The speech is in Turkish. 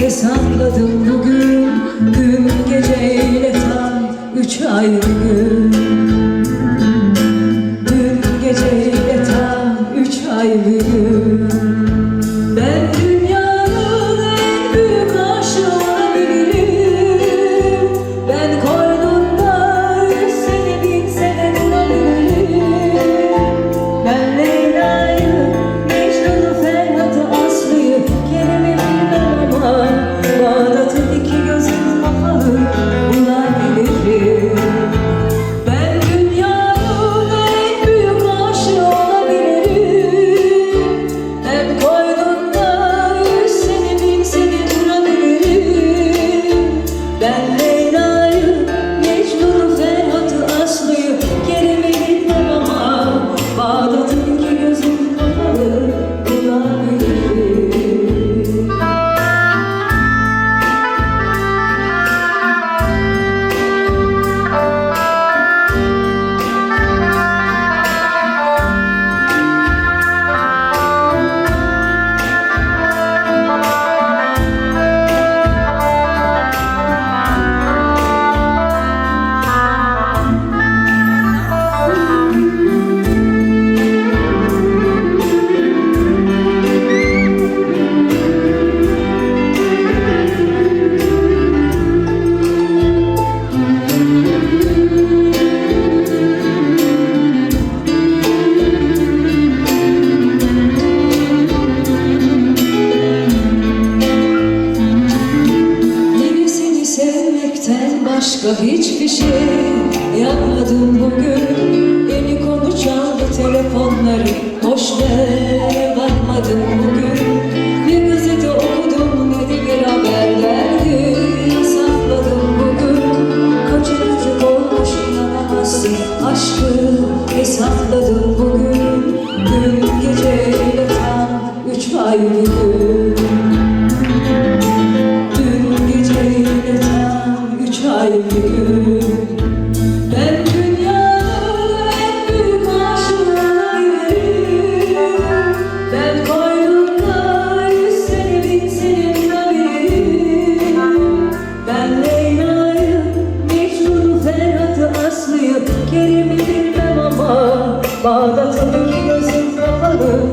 hesapladım bugün Gün geceyle tam üç ayrı gün. Başka hiçbir şey yapmadım bugün. Yeni konu çaldı telefonları. Boş ver bakmadım bugün. Ne gazete okudum ne de bir haber derdi Sakladım bugün Kaçırıcı olmuş inanamazsın. Aşkı hesapladım bugün. Gün gece yatan üç ayrı gün. Sivaslı'yı Kerim'i bilmem ama Bağdat'ın gözüm kapalı